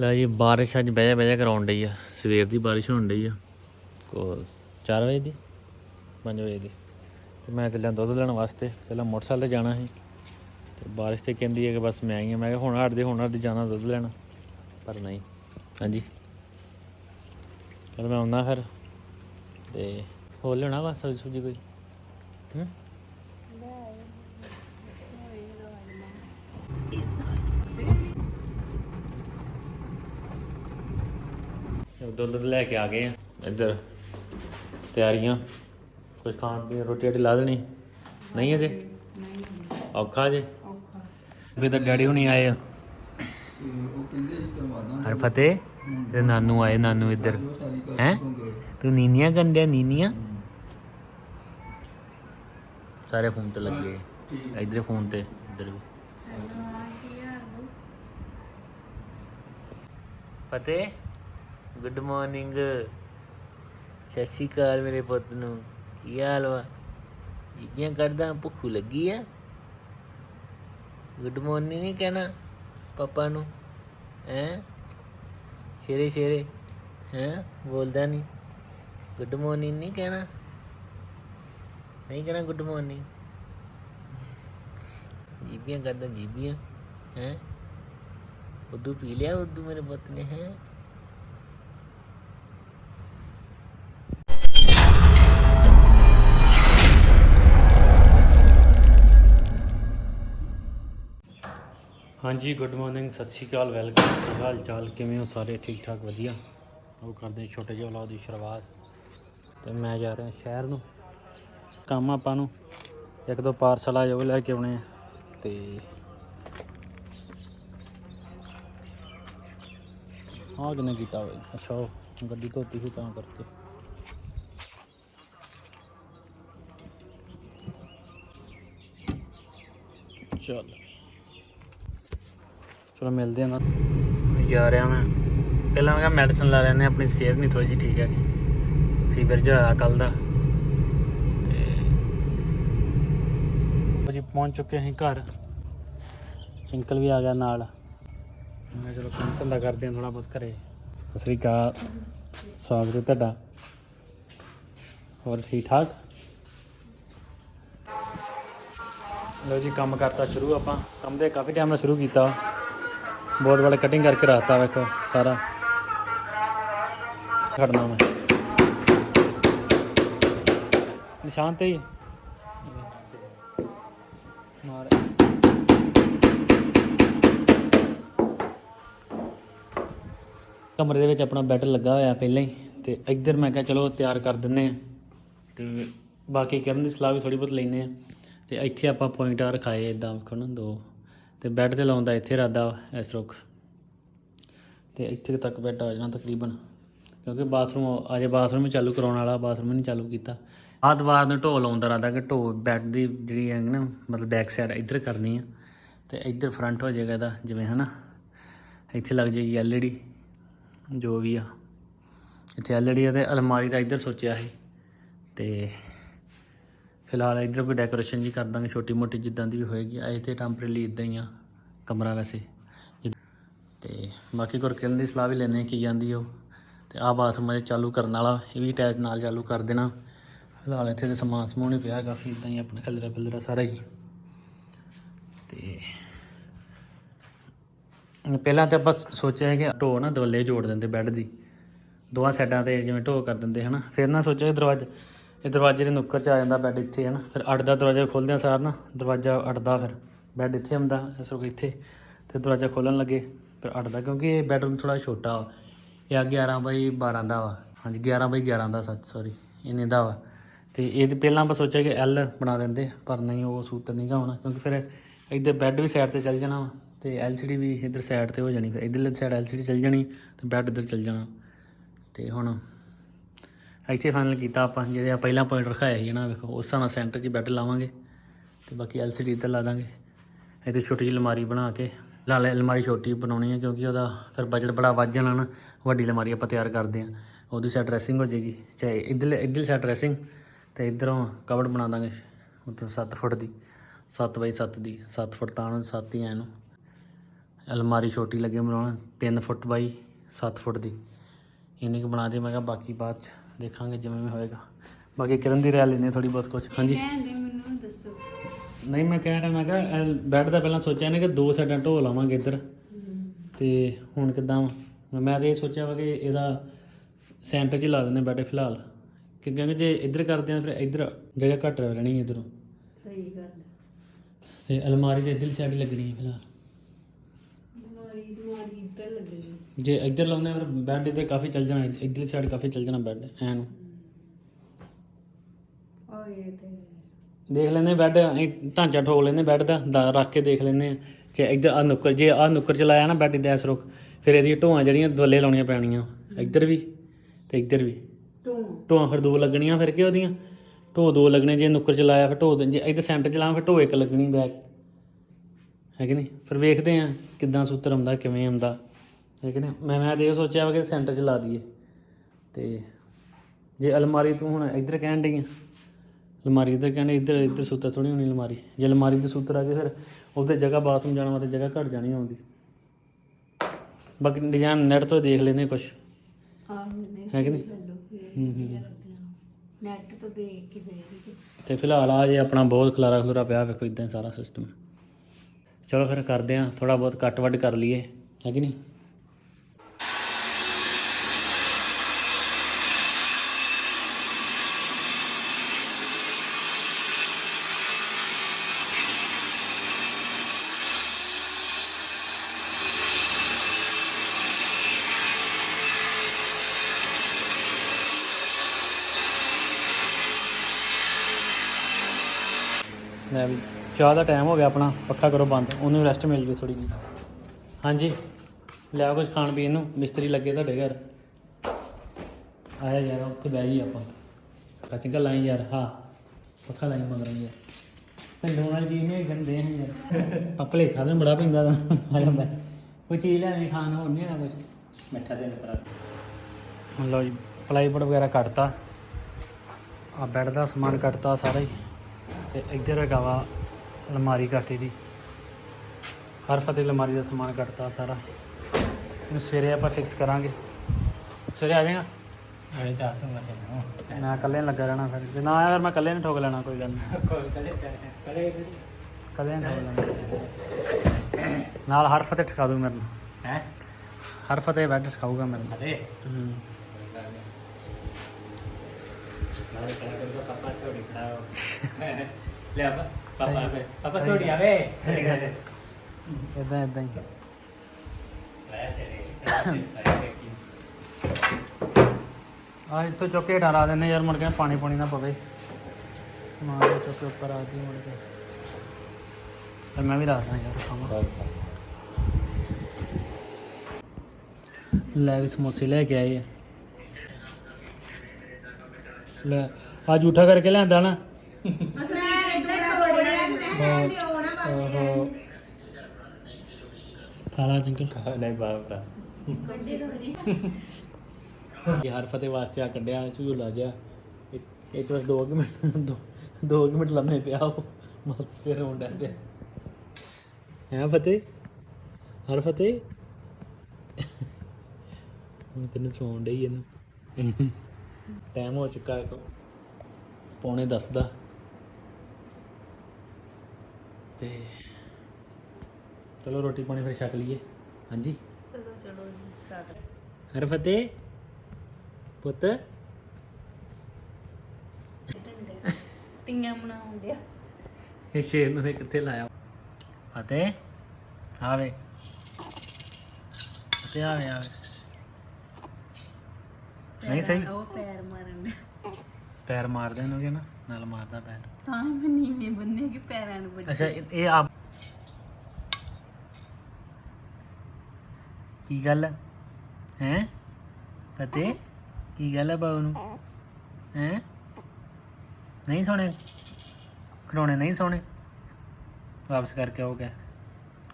ਲੈ ਜੀ, ਬਾਰਿਸ਼ ਅੱਜ ਬਹਿ ਜਾ, ਬਹਿ ਕਰਾਉਣ ਡਈ ਆ। ਸਵੇਰ ਦੀ ਬਾਰਿਸ਼ ਹੋਣ ਡਈ ਆ। ਕੋ 4 ਵਜੇ ਦੀ? 5 ਵਜੇ ਦੀ। ਤੇ ਮੈਂ ਚੱਲਿਆ ਦੁੱਧ ਲੈਣ ਵਾਸਤੇ। ਪਹਿਲਾਂ ਮੋਟਰਸਾਈਕਲ ਤੇ ਜਾਣਾ ਸੀ। ਤੇ ਬਾਰਿਸ਼ ਤੇ ਕਹਿੰਦੀ ਹੈ ਕਿ ਬਸ ਮੈਂ ਆਈ ਹਾਂ ਮੈਂ ਕਿਹਾ ਹੁਣ ਹਟਦੇ ਹੁਣ ਹਟਦੇ ਜਾਣਾ ਦੁੱਧ ਲੈਣ। ਪਰ ਨਹੀਂ। ਹਾਂਜੀ। ਚਲ ਮੈਂ ਆਉਣਾ ਫਿਰ। ਤੇ ਹੋਰ ਲੈਣਾ ਵਾ ਸਬਜ਼ੀ ਸੁਬਜ਼ੀ ਕੋਈ? ਹੂੰ? ਦੁੱਧ ਦੁੱਧ ਲੈ ਕੇ ਆ ਗਏ ਆ। ਇੱਧਰ ਤਿਆਰੀਆਂ। ਕੁਝ ਖਾਣ ਪੀਣ ਰੋਟੀ ਰਾਟੀ ਲਾ ਦੇਣੀ? ਨਹੀਂ ਅਜੇ? ਔਖਾ ਜੇ ਵੀ ਤਾਂ ਡੈਡੀ ਹੁਣੀ ਆਏ ਆ। ਹਰ ਫਤਿਹ। ਤੇ ਨਾਨੂ ਆਏ, ਨਾਨੂ ਇੱਧਰ। ਹੈ? ਤੂੰ ਨੀਨੀਆਂ ਗੰਡਿਆ, ਨੀਨੀਆਂ? ਸਾਰੇ ਫੋਨ ਤੇ ਲੱਗੇ। ਇੱਧਰ ਫੋਨ ਤੇ, ਇੱਧਰ ਵੀ। ਫਤਿਹ? ਗੁੱਡ ਮਾਰਨਿੰਗ ਸਤਿ ਸ਼੍ਰੀ ਅਕਾਲ ਮੇਰੇ ਪੁੱਤ ਨੂੰ ਕੀ ਹਾਲ ਵਾ ਜੀਬੀਆਂ ਕਰਦਾ ਭੁੱਖ ਲੱਗੀ ਆ ਗੁੱਡ ਮਾਰਨਿੰਗ ਨਹੀਂ ਕਹਿਣਾ ਪਾਪਾ ਨੂੰ ਹੈ ਸ਼ੇਰੇ ਸ਼ੇਰੇ ਹੈ ਬੋਲਦਾ ਨਹੀਂ ਗੁੱਡ ਮਾਰਨਿੰਗ ਨਹੀਂ ਕਹਿਣਾ ਨਹੀਂ ਕਹਿਣਾ ਗੁੱਡ ਮਾਰਨਿੰਗ ਜੀਬੀਆਂ ਕਰਦਾ ਜੀਬੀਆਂ ਹੈ ਉਦੋਂ ਪੀ ਲਿਆ ਉਦੋਂ ਮੇਰੇ ਪੁੱਤ ਨੇ ਹੈ ਹਾਂਜੀ ਗੁੱਡ ਮਾਰਨਿੰਗ ਸਤਿ ਸ਼੍ਰੀ ਅਕਾਲ ਵੈਲਕਮ ਕੀ ਹਾਲ ਚਾਲ, ਕਿਵੇਂ ਹੋ ਸਾਰੇ? ਠੀਕ ਠਾਕ, ਵਧੀਆ। ਉਹ ਕਰਦੇ ਛੋਟੇ ਜਿਹੇ ਵਲੌਗ ਦੀ ਸ਼ੁਰੂਆਤ। ਤੇ ਮੈਂ ਜਾ ਰਿਹਾ ਸ਼ਹਿਰ ਨੂੰ। ਕੰਮ ਆਪਾਂ ਨੂੰ ਇੱਕ ਦੋ ਪਾਰਸਲ ਆ ਉਹ ਲੈ ਕੇ ਆਉਣੇ ਆ। ਤੇ ਆਹ ਕਿਨੇ ਕੀਤਾ ਹੋਵੇ ਅੱਛਾ, ਉਹ ਗੱਡੀ ਧੋਤੀ ਸੀ ਤਾਂ ਕਰਕੇ। ਚੱਲ। ਚਲੋ ਮਿਲਦੇ ਹਾਂ ਨਾ। ਜਾ ਰਿਹਾ ਮੈਂ ਪਹਿਲਾਂ ਮੈਂ ਕਿਹਾ ਮੈਡੀਸਨ ਲਾ ਲੈਣੇ ਆਪਣੀ ਸਿਹਤ ਨਹੀਂ ਥੋੜੀ ਜਿਹੀ ਠੀਕ ਹੈਗੀ। ਫੀਵਰ ਜਿਹਾ ਹੋਇਆ ਕੱਲ ਦਾ। ਤੇ ਜੀ ਪਹੁੰਚ ਚੁੱਕੇ ਅਸੀਂ ਘਰ। ਚਿੰਕਲ ਵੀ ਆ ਗਿਆ ਨਾਲ। ਮੈਂ ਚਲੋ ਕੰਮ ਧੰਦਾ ਕਰਦੇ ਹਾਂ ਥੋੜਾ ਬਹੁਤ ਘਰੇ। ਸਤਿ ਸ੍ਰੀ ਅਕਾਲ। ਸਵਾਗਤ ਹੈ ਤੁਹਾਡਾ। ਹੋਰ ਠੀਕ ਠਾਕ? ਲੋ ਜੀ, ਕੰਮ ਕਰਤਾ ਸ਼ੁਰੂ ਆਪਾਂ। ਕੰਮ ਦੇ ਕਾਫੀ ਟਾਈਮ ਨਾਲ ਸ਼ੁਰੂ ਕੀਤਾ। ਬੋਰਡ ਵਾਲੇ ਕਟਿੰਗ ਕਰਕੇ ਰੱਖਤਾ ਵੇਖੋ, ਸਾਰਾ। ਖੜਨਾ ਮੈਂ। ਨਿਸ਼ਾਨ ਤੇ ਹੀ। ਮਾਰ। ਕਮਰੇ ਦੇ ਵਿੱਚ ਆਪਣਾ ਬੈੱਡ ਲੱਗਾ ਹੋਇਆ ਪਹਿਲਾਂ ਹੀ, ਤੇ ਇੱਧਰ ਮੈਂ ਕਿਹਾ ਚਲੋ ਤਿਆਰ ਕਰ ਦਿੰਨੇ ਆ ਤੇ ਬਾਕੀ ਕਰਨ ਦੀ ਸਲਾਹ ਵੀ ਥੋੜੀ ਬਹੁਤ ਲੈਨੇ ਆ ਤੇ ਇੱਥੇ ਆਪਾਂ ਪੁਆਇੰਟ ਆ ਰਖਾਏ ਇਦਾਂ ਵੇਖੋ ਨਾ, ਦੋ। ਤੇ ਬੈੱਡ ਤੇ ਲਾਉਣ ਦਾ ਇੱਥੇ ਇਰਾਦਾ ਵਾ ਇਸ ਰੁੱਖ। ਤੇ ਇੱਥੇ ਤੱਕ ਬੈੱਡ ਆ ਜਾਣਾ ਤਕਰੀਬਨ, ਕਿਉਂਕਿ ਬਾਥਰੂਮ ਅਜੇ ਬਾਥਰੂਮ ਹੀ ਚਾਲੂ ਕਰਾਉਣ ਵਾਲਾ, ਬਾਥਰੂਮ ਨਹੀਂ ਚਾਲੂ ਕੀਤਾ। ਆਹ ਦੀਵਾਰ ਨੂੰ ਢੋ ਲਾਉਂਦਾ ਦਾ ਕਿ ਢੋ ਬੈੱਡ ਦੀ ਜਿਹੜੀ ਹੈ ਨਾ, ਮਤਲਬ ਬੈਕ ਸਾਈਡ ਇੱਧਰ ਕਰਨੀ ਆ, ਤੇ ਇੱਧਰ ਫਰੰਟ ਹੋ ਜਾਏਗਾ ਇਹਦਾ, ਜਿਵੇਂ ਹਨਾ। ਇੱਥੇ ਲੱਗ ਜਾਏਗੀ ਐਲਈਡੀ, ਜੋ ਵੀ ਆ। ਇੱਥੇ ਐਲਈਡੀ ਆ ਤੇ ਅਲਮਾਰੀ ਦਾ ਇੱਧਰ ਸੋਚਿਆ ਸੀ, ਤੇ ਫਿਲਹਾਲ ਇੱਧਰ ਕੋਈ ਡੈਕੋਰੇਸ਼ਨ ਜੀ ਕਰ ਦਾਂਗੇ, ਛੋਟੀ ਮੋਟੀ ਜਿੱਦਾਂ ਦੀ ਵੀ ਹੋਏਗੀ। ਅਜੇ ਤੇ ਟੈਂਪਰੇਰੀ ਇਦਾਂ ਹੀ ਆ, ਕਮਰਾ ਵੈਸੇ। ਜਿੱਦ- ਤੇ ਬਾਕੀ ਗੁਰਕਿਰਨ ਦੀ ਸਲਾਹ ਵੀ ਲੈਣੇ ਕੀ ਜਾਂਦੀ ਉਹ। ਤੇ ਆਹ ਬਾਥਰੂਮ ਅਜੇ ਚਾਲੂ ਕਰਨ ਵਾਲਾ, ਇਹ ਵੀ ਅਟੈਚ ਨਾਲ ਚਾਲੂ ਕਰ ਦੇਣਾ। ਫਿਲਹਾਲ ਇੱਥੇ ਤੇ ਸਮਾਨ ਸਮੂਹ ਹੀ ਪਿਆ ਕਾਫੀ ਇਦਾਂ ਹੀ ਆਪਣਾ ਖਲਰਾ ਖਲਰਾ ਸਾਰਾ ਹੀ। ਤੇ ਪਹਿਲਾਂ ਤਾਂ ਆਪਾਂ ਸੋਚਿਆ ਹੈ ਕਿ ਢੋ ਨਾ ਦਵੱਲੇ ਜੋੜ ਦਿੰਦੇ ਬੈੱਡ ਦੀ। ਦੋਵਾਂ ਸਾਈਡਾਂ ਤੇ ਜਿਵੇਂ ਢੋ ਕਰ ਦਿੰਦੇ ਹਨਾ। ਫਿਰ ਨਾ ਸੋਚਿਆ ਕਿ ਦਰਵਾਜ਼ਾ ਇਹ ਦਰਵਾਜ਼ੇ ਦੇ ਨੁੱਕਰ 'ਚ ਆ ਜਾਂਦਾ ਬੈੱਡ ਇੱਥੇ ਹਨਾ? ਫਿਰ ਅੜਦਾ ਦਰਵਾਜ਼ਾ ਖੋਲ੍ਹਦਿਆਂ ਸਾਰ ਨਾ ਦਰਵਾਜ਼ਾ ਅੜਦਾ ਫਿਰ ਬੈੱਡ ਇੱਥੇ ਆਉਂਦਾ ਇਸ ਰੁਕ ਇੱਥੇ, ਤੇ ਦਰਵਾਜ਼ਾ ਖੋਲਣ ਲੱਗੇ, ਫਿਰ ਅੜਦਾ ਕਿਉਂਕਿ ਇਹ ਬੈਡਰੂਮ ਥੋੜਾ ਛੋਟਾ ਵਾ। ਇਹ ਆ 11 ਬਾਈ 12 ਦਾ ਵਾ। ਹਾਂਜੀ 11 ਬਾਈ 11 ਦਾ, ਸੱਚ ਸੌਰੀ ਇੰਨੇ ਦਾ ਵਾ। ਤੇ ਇਹ ਪਹਿਲਾਂ ਆਪਾਂ ਸੋਚਿਆ ਕਿ ਐਲ ਬਣਾ ਦਿੰਦੇ, ਪਰ ਨਹੀਂ, ਉਹ ਸੂਤਰ ਨਹੀਂ ਗਾ ਹੋਣਾ, ਕਿਉਂਕਿ ਫਿਰ ਇੱਧਰ ਬੈੱਡ ਵੀ ਸਾਈਡ ਤੇ ਚੱਲ ਜਾਣਾ ਵਾ, ਤੇ ਐਲਸੀਡੀ ਵੀ ਇੱਧਰ ਸਾਈਡ ਤੇ ਹੋ ਜਾਣੀ, ਫਿਰ ਇੱਧਰਲੇ ਸਾਈਡ ਐਲਸੀਡੀ ਚੱਲ ਜਾਣੀ, ਤੇ ਬੈੱਡ ਇੱਧਰ ਚੱਲ ਜਾਣਾ। ਤੇ ਹੁਣ ਇੱਥੇ ਫਾਈਨਲ ਕੀਤਾ ਆਪਾਂ, ਜਿਹੜੇ ਆ ਪਹਿਲਾਂ ਪੁਆਇੰਟ ਰਖਾਇਆ ਸੀ ਨਾ, ਵੇਖੋ, ਉਸ ਹਿਸਾਬ ਨਾਲ ਸੈਂਟਰ 'ਚ ਬੈੱਡ ਲਾਵਾਂਗੇ ਤੇ ਬਾਕੀ ਐਲਸੀਡੀ ਇੱਧਰ ਲਾ ਦਾਂਗੇ। ਇੱਥੇ ਛੋਟੀ ਜਿਹੀ ਅਲਮਾਰੀ ਬਣਾ ਕੇ ਲਾਲੇ ਅਲਮਾਰੀ ਛੋਟੀ ਬਣਾਉਣੀ ਹੈ ਕਿਉਂਕਿ ਉਹਦਾ ਫਿਰ ਬਜਟ ਬੜਾ ਵੱਧ ਜਾਣਾ ਨਾ, ਵੱਡੀ ਅਲਮਾਰੀ ਆਪਾਂ ਤਿਆਰ ਕਰਦੇ ਹਾਂ ਉਹਦੀ ਸਾਈਡ ਡਰੈਸਿੰਗ ਹੋ ਜਾਏਗੀ, ਚਾਹੇ ਇੱਧਰਲੇ, ਇੱਧਰਲੀ ਸਾਈਡ ਡਰੈਸਿੰਗ ਤੇ ਇੱਧਰੋਂ ਕਬੜ ਬਣਾ ਦਾਂਗੇ, ਮਤਲਬ 7 ਫੁੱਟ ਦੀ 7 ਬਾਈ 7 ਦੀ 7 ਫੁੱਟ ਤਾਂ 7 ਹੀ ਐ ਨੂੰ। ਅਲਮਾਰੀ ਛੋਟੀ ਲੱਗੇ ਬਣਾਉਣਾ 3 ਫੁੱਟ ਬਾਈ 7 ਫੁੱਟ ਦੀ। ਇੰਨੀ ਕੁ ਬਣਾ ਦੇ, ਮੈਂ ਕਿਹਾ ਬਾਕੀ ਬਾਅਦ ਚ ਦੇਖਾਂਗੇ ਜਿਵੇਂ ਵੀ ਹੋਏਗਾ। ਬਾਕੀ ਕਿਰਨ ਦੀ ਰਾਇ ਲੈਣੇ ਥੋੜੀ ਬਹੁਤ ਕੁਝ ਹਾਂਜੀ। ਕਹਿੰਦੇ ਮੈਨੂੰ ਦੱਸੋ। ਨਹੀਂ ਮੈਂ ਕਹਿ ਰਿਹਾ ਮੈਂ ਕਿਹਾ ਬੈੱਡ ਦਾ ਪਹਿਲਾਂ ਸੋਚਿਆ ਨੇ ਕਿ ਦੋ ਸਾਈਡਾਂ ਢੋ ਲਾਵਾਂਗੇ ਇੱਧਰ। ਤੇ ਹੁਣ ਕਿੱਦਾਂ? ਮੈਂ ਤਾਂ ਇਹ ਸੋਚਿਆ ਵਾ ਕਿ ਇਹਦਾ ਸੈਂਟਰ 'ਚ ਹੀ ਲਾ ਦਿੰਦੇ ਬੈੱਡ ਫਿਲਹਾਲ। ਕਿ ਕਿਉਂਕਿ ਜੇ ਇੱਧਰ ਕਰਦੇ ਆ ਫਿਰ ਇੱਧਰ ਜਗ੍ਹਾ ਘੱਟ ਰਹਿਣੀ ਇੱਧਰੋਂ। ਸਹੀ ਗੱਲ ਤੇ ਅਲਮਾਰੀ ਦੇ ਇੱਧਰਲੀ ਸਾਈਡ ਲੱਗਣੀ ਹੈ ਫਿਲਹਾਲ ਮਾਰੀ ਮਾਰੀ ਇੱਧਰ ਲੱਗਣੀ ਜੇ ਇੱਧਰ ਲਾਉਂਦੇ ਆ ਫਿਰ ਬੈੱਡ ਇੱਧਰ ਕਾਫੀ ਚੱਲ ਜਾਣਾ ਇੱਧਰਲੀ ਸਾਈਡ ਕਾਫੀ ਚੱਲ ਜਾਣਾ ਬੈੱਡ ਐ ਨੂੰ। ਆ ਇਹ ਤੇ ਦੇਖ ਲੈਂਦੇ ਬੈੱਡ ਅਸੀਂ ਢਾਂਚਾ ਠੋਕ ਲੈਂਦੇ ਬੈੱਡ ਦਾ ਦਾ ਰੱਖ ਕੇ ਦੇਖ ਲੈਂਦੇ ਆ। ਜੇ ਇੱਧਰ ਆ ਨੁੱਕਰ ਜੇ ਆ ਨੁੱਕਰ ਚ ਲਾਇਆ ਨਾ ਬੈੱਡ ਦੇ ਐਸ ਰੁਕ ਫਿਰ ਇਹਦੀਆਂ ਢੋਆਂ ਜਿਹੜੀਆਂ ਦੁੱਲੇ ਲਾਉਣੀਆਂ ਪੈਣੀਆਂ ਇੱਧਰ ਵੀ ਤੇ ਇੱਧਰ ਵੀ। ਤੂੰ ਢੋਆਂ ਫਿਰ ਦੋ ਲੱਗਣੀਆਂ ਫਿਰ ਕਿ ਉਹਦੀਆਂ? ਢੋ ਦੋ ਲੱਗਣੇ ਜੇ ਨੁੱਕਰ ਚ ਲਾਇਆ ਫਿਰ ਢੋ ਜੇ ਇੱਧਰ ਸੈਂਟਰ ਚ ਲਾਵਾਂ ਫਿਰ ਢੋ ਇੱਕ ਲੱਗਣੀ ਬੈਕ ਹੈ ਕਿ ਨਹੀਂ? ਫਿਰ ਵੇਖਦੇ ਆ ਕਿੱਦਾਂ ਸੂਤਰ ਆਉਂਦਾ ਕਿਵੇਂ ਆਉਂਦਾ ਹੈ ਕਿ ਨਹੀਂ? ਮੈਂ ਮੈਂ ਤੇ ਇਹ ਸੋਚਿਆ ਵਾ ਕਿ ਸੈਂਟਰ ਚ ਲਾ ਦਈਏ। ਤੇ ਜੇ ਅਲਮਾਰੀ ਤੂੰ ਹੁਣ ਇੱਧਰ ਕਹਿਣ ਡਈ ਆ ਅਲਮਾਰੀ ਇੱਧਰ ਕਹਿੰਦੇ ਇੱਧਰ ਇੱਧਰ ਸੂਤਰ ਥੋੜੀ ਹੋਣੀ ਅਲਮਾਰੀ। ਜੇ ਅਲਮਾਰੀ ਦੇ ਸੂਤਰ ਆ ਗਏ ਫਿਰ ਉਹਦੇ ਜਗ੍ਹਾ ਬਾਥਰੂਮ ਜਾਣ ਵਾਸਤੇ ਜਗ੍ਹਾ ਘਟ ਜਾਣੀ ਆਉਂਦੀ। ਬਾਕੀ ਡਿਜ਼ਾਈਨ ਨੈਟ ਤੋਂ ਦੇਖ ਲੈਂਦੇ ਕੁਝ ਆਹ ਨੇ ਹੈ ਕਿ ਨਹੀਂ? ਹੂੰ ਹੂੰ। ਨੈਟ ਤੋਂ ਦੇਖ ਕੇ ਵੇਖ ਤੇ ਫਿਲਹਾਲ ਆ ਜੇ ਆਪਣਾ ਬਹੁਤ ਖਲਾਰਾ ਖਲੂਰਾ ਪਿਆ ਵੇਖੋ ਇਦਾਂ ਸਾਰਾ ਸਿਸਟਮ ਚਲੋ ਫਿਰ ਕਰਦੇ ਆ ਥੋੜਾ ਬਹੁਤ ਕੱਟ ਵੱਡ ਕਰ ਲਈਏ ਹੈ ਕਿ ਨਹੀਂ ਲੈ ਵੀ ਚਾਹ ਦਾ ਟਾਈਮ ਹੋ ਗਿਆ ਆਪਣਾ, ਪੱਖਾ ਕਰੋ ਬੰਦ, ਉਹਨੂੰ ਰੈਸਟ ਮਿਲ ਜੂ ਥੋੜੀ ਜੀ ਹਾਂਜੀ ਲਿਆ ਕੁਝ ਖਾਣ ਪੀਣ ਨੂੰ, ਮਿਸਤਰੀ ਲੱਗੇ ਤੁਹਾਡੇ ਘਰ। ਆਇਆ ਯਾਰ, ਉੱਥੇ ਬਹਿ ਜੀ ਆਪਾਂ। ਕੱਚਗਾ ਲਾਈ ਯਾਰ, ਹਾਂ, ਪੱਖਾ ਲਾਈ ਰਹੀ ਯਾਰ। ਪਿੰਡੋਂ ਵਾਲੀ ਚੀਜ਼ ਨਹੀਂ ਗੰਦੇ ਹੈ ਯਾਰ। ਪਪਲੇ ਖਾ ਦੇ ਬੜਾ ਪਿੰਦਾ ਦਾ ਆਇਆ ਕੋਈ ਚੀਜ਼ ਲੈਣੀ ਖਾਣ ਹੋਰ ਨਹੀਂ ਨਾ ਕੁਝ ਮਿੱਠਾ ਦੇ ਪਰ ਲਓ ਜੀ ਪਲਾਈਵੁੱਡ ਵਗੈਰਾ ਕੱਟਤਾ। ਆ ਬੈੱਡ ਦਾ ਸਮਾਨ ਕੱਟਤਾ ਸਾਰਾ ਹੀ। ਤੇ ਇੱਧਰ ਹੈਗਾ ਵਾ ਅਲਮਾਰੀ ਕੱਟੀ ਦੀ। ਹਰ ਫਤਿਹ ਅਲਮਾਰੀ ਦਾ ਸਮਾਨ ਕੱਟਤਾ ਸਾਰਾ। ਇਹਨੂੰ ਸਵੇਰੇ ਆਪਾਂ ਫਿਕਸ ਕਰਾਂਗੇ। ਸਵੇਰੇ ਆ ਜਾਏਗਾ? ਅਰੇ ਤਾਂ ਤੂੰ ਮੈਂ ਮੈਂ ਇਕੱਲੇ ਨੂੰ ਲੱਗਾ ਰਹਿਣਾ ਫਿਰ। ਜੇ ਨਾ ਆਇਆ ਫਿਰ ਮੈਂ ਇਕੱਲੇ ਨੇ ਠੋਕ ਲੈਣਾ ਕੋਈ ਗੱਲ ਨਹੀਂ ਕੋਈ ਕਦੇ ਕਦੇ ਇਕੱਲੇ ਨੇ ਨਾਲ ਹਰ ਫਤਿਹ ਠਕਾ ਦੂੰ ਮੇਰੇ ਨਾਲ ਹੈ? ਹਰ ਫਤਿਹ ਬੈੱਡ ਠਕਾਊਗਾ ਮੇਰੇ ਨਾਲ ਅਰੇ? ਹੂੰ। ਪਾਪਾ ਲੈ ਆਪਾ ਪਾਪਾ ਪਾਪਾ ਛੋੜੀ ਆਵੇ ਸਹੀ ਗੱਲ ਹੈ ਇਦਾਂ ਇਦਾਂ ਹੀ ਲੈ ਚਲੇ ਆ ਇੱਥੋਂ ਚੁੱਕ ਕੇ ਹਟਾ ਦਿੰਦੇ ਯਾਰ ਮੁੜ ਕੇ ਪਾਣੀ ਪਾਣੀ ਨਾ ਪਵੇ ਸਮਾਨ ਚੁੱਕ ਕੇ ਉੱਪਰ ਆ ਦੀ ਮੁੜ ਕੇ ਤੇ ਮੈਂ ਵੀ ਰੱਖਦਾ ਯਾਰ ਖਾਵਾਂ ਲੈ ਵੀ ਸਮੋਸੇ ਲੈ ਕੇ ਆਏ ਲੈ ਆ ਝੂਠਾ ਕਰਕੇ ਲਿਆਂਦਾ ਨਾ ਖਾਲਾ ਚੰਕਲ ਨਹੀਂ ਬਾਪਰਾ ਇਹ ਹਰ ਫਤਿਹ ਵਾਸਤੇ ਆ ਕੱਢਿਆ ਝੂਲਾ ਜਿਹਾ ਇਹ ਇਹ ਚ ਬਸ 2 ਮਿੰਟ ਦੋ ਦੋ ਕੁ ਮਿੰਟ ਲੰਮੇ ਪਿਆ ਉਹ। ਬਸ ਫਿਰ ਹੁੰਦਾ ਪਿਆ। ਹੈ ਫਤਿਹ? ਹਰ ਫਤਿਹ? ਹੁਣ ਕਿੰਨੇ ਸੌਣ ਡਈ ਇਹਨੂੰ। ਟਾਈਮ ਹੋ ਚੁੱਕਾ ਹੈ ਪੌਣੇ 10 ਦਾ। ਤੇ ਚਲੋ ਰੋਟੀ ਪਾਣੀ ਫਿਰ ਛਕ ਲਈਏ। ਹਾਂਜੀ? ਚਲੋ ਚਲੋ ਜੀ ਸਾਥ ਹਰ ਫਤਿਹ ਪੁੱਤ? ਤੀਆਂ ਬਣਾਉਣ ਡਿਆ। ਇਹ ਸ਼ੇਰ ਨੂੰ ਇਹ ਕਿੱਥੇ ਲਾਇਆ? ਫਤਿਹ? ਆਵੇ ਫਤਿਹ ਆਵੇ ਆਵੇ ਨਹੀਂ ਸਹੀ। ਉਹ ਪੈਰ ਮਾਰਨ ਪੈਰ ਮਾਰ ਦੇਣਗੇ ਨਾ ਨਾਲ ਮਾਰਦਾ ਪੈਰ। ਤਾਂ ਮੈਂ ਨੀਵੇਂ ਬੰਨੇ ਕਿ ਪੈਰਾਂ ਨੂੰ ਵੱਜ। ਅੱਛਾ ਇਹ ਇਹ ਆਪ ਕੀ ਗੱਲ ਹੈ ਹੈ? ਫਤਿਹ ਕੀ ਗੱਲ ਹੈ ਬਾਬੂ ਨੂੰ? ਹੈ? ਨਹੀਂ ਸੋਣੇ? ਖਿਡੌਣੇ ਨਹੀਂ ਸੋਣੇ? ਵਾਪਸ ਕਰਕੇ ਆਓ ਕਹਿ।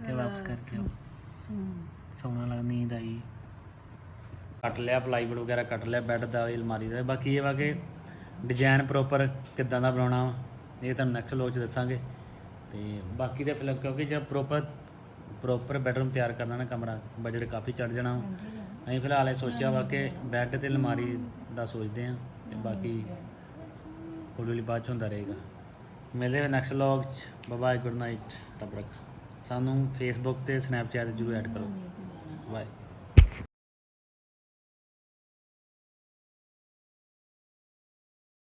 ਕਿ ਵਾਪਸ ਕਰਕੇ ਆਓ। ਸੋਣਾ ਲੱਗ ਨੀਂਦ ਆਈ। ਕੱਟ ਲਿਆ ਪਲਾਈਵੁੱਡ ਵਗੈਰਾ ਕੱਟ ਲਿਆ ਬੈੱਡ ਦਾ ਅਲਮਾਰੀ ਦਾ। ਬਾਕੀ ਇਹ ਵਾ ਕਿ ਡਿਜ਼ਾਈਨ ਪ੍ਰੋਪਰ ਕਿੱਦਾਂ ਦਾ ਬਣਾਉਣਾ ਵਾ, ਇਹ ਤੁਹਾਨੂੰ ਨੈਕਸਟ ਲੋਚ ਦੱਸਾਂਗੇ। ਤੇ ਬਾਕੀ ਤਾਂ ਫਿਲਮ ਕਿਉਂਕਿ ਜੇ ਪ੍ਰੋਪਰ ਪ੍ਰੋਪਰ ਬੈਡਰੂਮ ਤਿਆਰ ਕਰਨਾ ਨਾ ਕਮਰਾ ਬਜਟ ਕਾਫੀ ਚੜ ਜਾਣਾ ਵਾ। ਅਸੀਂ ਫਿਲਹਾਲ ਇਹ ਸੋਚਿਆ ਵਾ ਕਿ ਬੈੱਡ ਤੇ ਅਲਮਾਰੀ ਦਾ ਸੋਚਦੇ ਆ ਤੇ ਬਾਕੀ ਹੌਲੀ ਹੌਲੀ ਬਾਅਦ ਚ ਹੁੰਦਾ ਰਹੇਗਾ। ਮਿਲਦੇ ਹਾਂ ਨੈਕਸਟ ਵਲੌਗ ਚ। ਬਾਏ ਗੁੱਡ ਨਾਈਟ ਰੱਬ ਰੱਖ। ਸਾਨੂੰ ਫੇਸਬੁੱਕ ਤੇ ਸਨੈਪਚੈਟ ਜਰੂਰ ਐਡ ਕਰੋ। ਬਾਏ